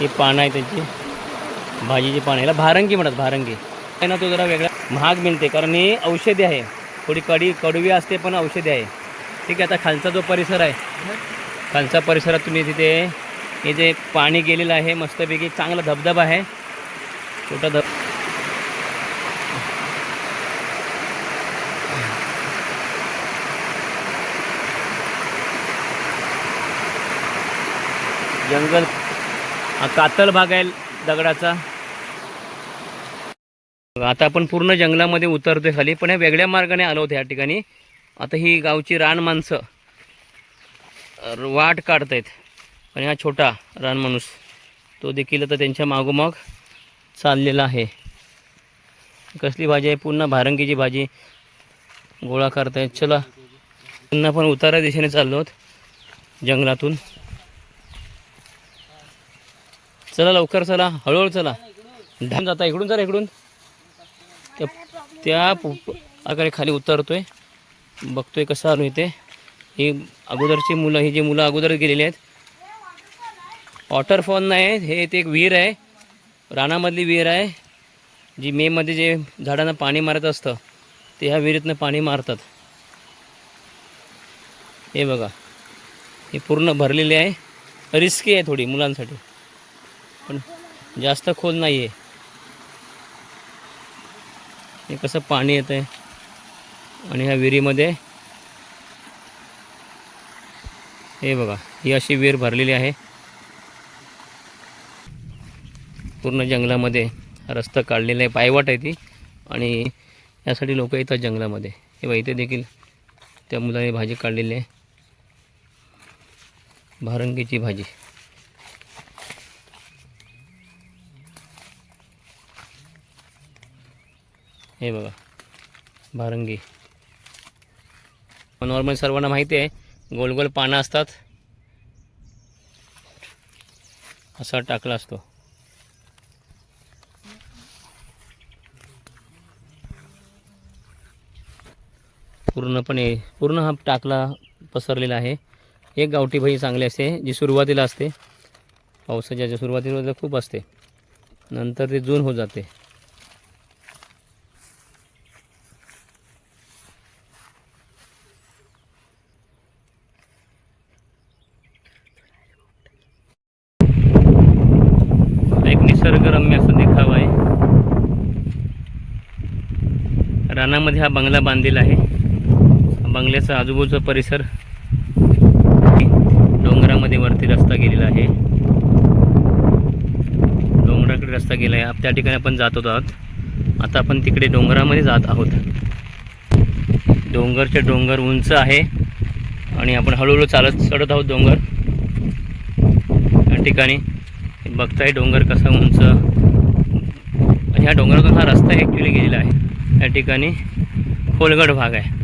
हे पानं आहे त्याची. भाजीची पानं याला भारंगी म्हणतात भारंगी. आहे ना तो जरा वेगळा महाग मिळते कारण ही औषधी आहे. थोडी कडी कडवी असते पण औषधी आहे. ठीक आहे आता खालचा जो परिसर आहे खालचा परिसरात तुम्ही तिथे हे जे पाणी गेलेलं आहे मस्तपैकी चांगला धबधबा आहे. छोटा धब जंगल कातल भाग आहे दगडाचा. आता आपण पूर्ण जंगलामध्ये उतरतोय खाली पण ह्या वेगळ्या मार्गाने आलो होतो या ठिकाणी. आता ही गावची रान माणसं वाट वाट काढतायत. आणि हा छोटा रान माणूस तो देखील आता त्यांच्या मागोमाग चाललेला आहे. कसली भाजी आहे? पुन्हा भारंगीची भाजी. गोळा करतायत. चला पुन्हा पण उतारा दिशेने चाललो आहोत जंगलातून. चला लवकर चला. हळूहळू चला. ढाम जाता. इकडून चला इकडून. त्या त्या खाली उतरतो खाली उतरतोय. बघतोय कसं आलो इथे. ही अगोदरची मुलं ही जी मुलं अगोदर गेलेली आहेत. वॉटरफॉल नाही हे ते एक विहीर आहे. रानामधली विहीर आहे. जी मेमध्ये जे झाडांना पाणी मारत असतं ते ह्या विहिरीतनं पाणी मारतात. हे बघा. हे पूर्ण भरलेली आहे. रिस्की आहे थोडी मुलांसाठी. पण जास्त खोल नाही आहे हे कसं पाणी येतं आहे आणि ह्या विहिरीमध्ये हे बघा ही अशी विहीर भरलेली आहे. पूर्ण जंगलामध्ये रस्ता काढलेला आहे पायवाट आहे ती. आणि यासाठी लोक येतात जंगलामध्ये. हे बघा इथे देखील त्या मुलाने भाजी काढलेली आहे. भारंगीची भाजी. हे बघा भारंगी. नॉर्मल सर्वांना माहिती आहे गोल गोल पानं असतात. असा टाकला असतो. पूर्णपणे पूर्ण हा टाकला पसरलेला आहे. एक गावठी भई चांगली असते जी सुरुवातीला असते. पावसाच्या ज्या सुरुवातीला खूप असते. नंतर ते जून होत जाते एक निसर्गरम्य असं देखावा आहे. रानामध्ये हा बंगला बांधलेला आहे. बंगल्याचा आजूबाजूचा परिसर डोंगरामध्ये वरती रस्ता गेलेला आहे. डोंगराकडे रस्ता गेला आहे. त्या ठिकाणी आपण जात होतो आहोत. आता आपण तिकडे डोंगरामध्ये जात आहोत. डोंगरचे डोंगर उंच आहे. आणि आपण हळूहळू चालत चढत आहोत डोंगर. या ठिकाणी बघताय डोंगर कसा उंच. ह्या डोंगरातून हा रस्ता ॲक्च्युली गेलेला आहे. या ठिकाणी खोलगड भाग आहे.